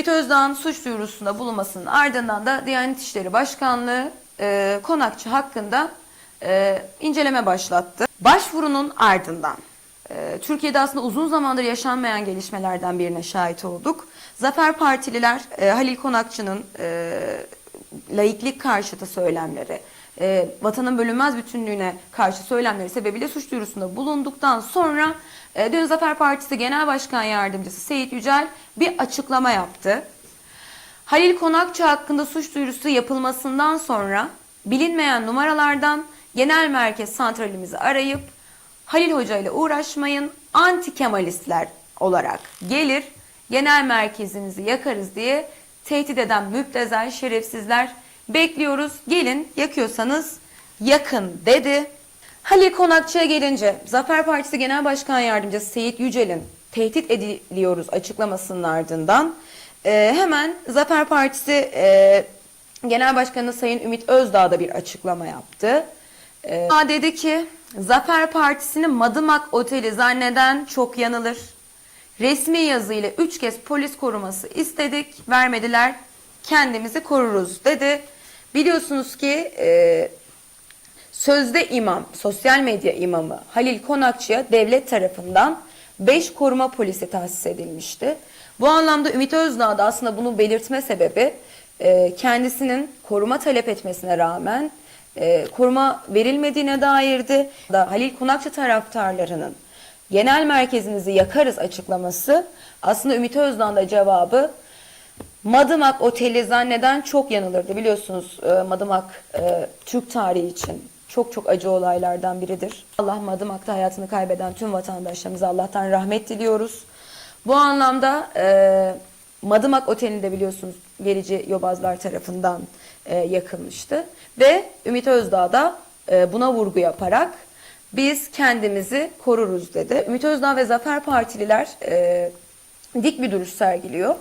Ümit Özdağ'ın suç duyurusunda bulunmasının ardından da Diyanet İşleri Başkanlığı e, konakçı hakkında e, inceleme başlattı. Başvurunun ardından e, Türkiye'de aslında uzun zamandır yaşanmayan gelişmelerden birine şahit olduk. Zafer Partililer e, Halil Konakçı'nın e, laiklik karşıtı söylemleri, e, vatanın bölünmez bütünlüğüne karşı söylemleri sebebiyle suç duyurusunda bulunduktan sonra e, dün Zafer Partisi Genel Başkan Yardımcısı Seyit Yücel bir açıklama yaptı. Halil Konakçı hakkında suç duyurusu yapılmasından sonra bilinmeyen numaralardan genel merkez santralimizi arayıp Halil Hoca ile uğraşmayın anti Kemalistler olarak gelir genel merkezinizi yakarız diye tehdit eden müptezel şerefsizler bekliyoruz gelin yakıyorsanız yakın dedi. Halil Konakçı'ya gelince Zafer Partisi Genel Başkan Yardımcısı Seyit Yücel'in tehdit ediliyoruz açıklamasının ardından e, hemen Zafer Partisi e, Genel Başkanı Sayın Ümit Özdağ da bir açıklama yaptı. E, dedi ki Zafer Partisi'ni Madımak Oteli zanneden çok yanılır. Resmi yazıyla üç kez polis koruması istedik, vermediler. Kendimizi koruruz dedi. Biliyorsunuz ki e, Sözde imam, sosyal medya imamı Halil Konakçı'ya devlet tarafından 5 koruma polisi tahsis edilmişti. Bu anlamda Ümit Özdağ da aslında bunu belirtme sebebi e, kendisinin koruma talep etmesine rağmen e, koruma verilmediğine dairdi. Da Halil Konakçı taraftarlarının genel merkezinizi yakarız açıklaması aslında Ümit Özdağ'ın da cevabı Madımak Oteli zanneden çok yanılırdı. Biliyorsunuz e, Madımak e, Türk tarihi için çok çok acı olaylardan biridir. Allah Madımak'ta hayatını kaybeden tüm vatandaşlarımıza Allah'tan rahmet diliyoruz. Bu anlamda e, Madımak Oteli'nde biliyorsunuz gerici yobazlar tarafından e, yakılmıştı. Ve Ümit Özdağ da buna vurgu yaparak biz kendimizi koruruz dedi. Ümit Özdağ ve Zafer Partililer e, dik bir duruş sergiliyor.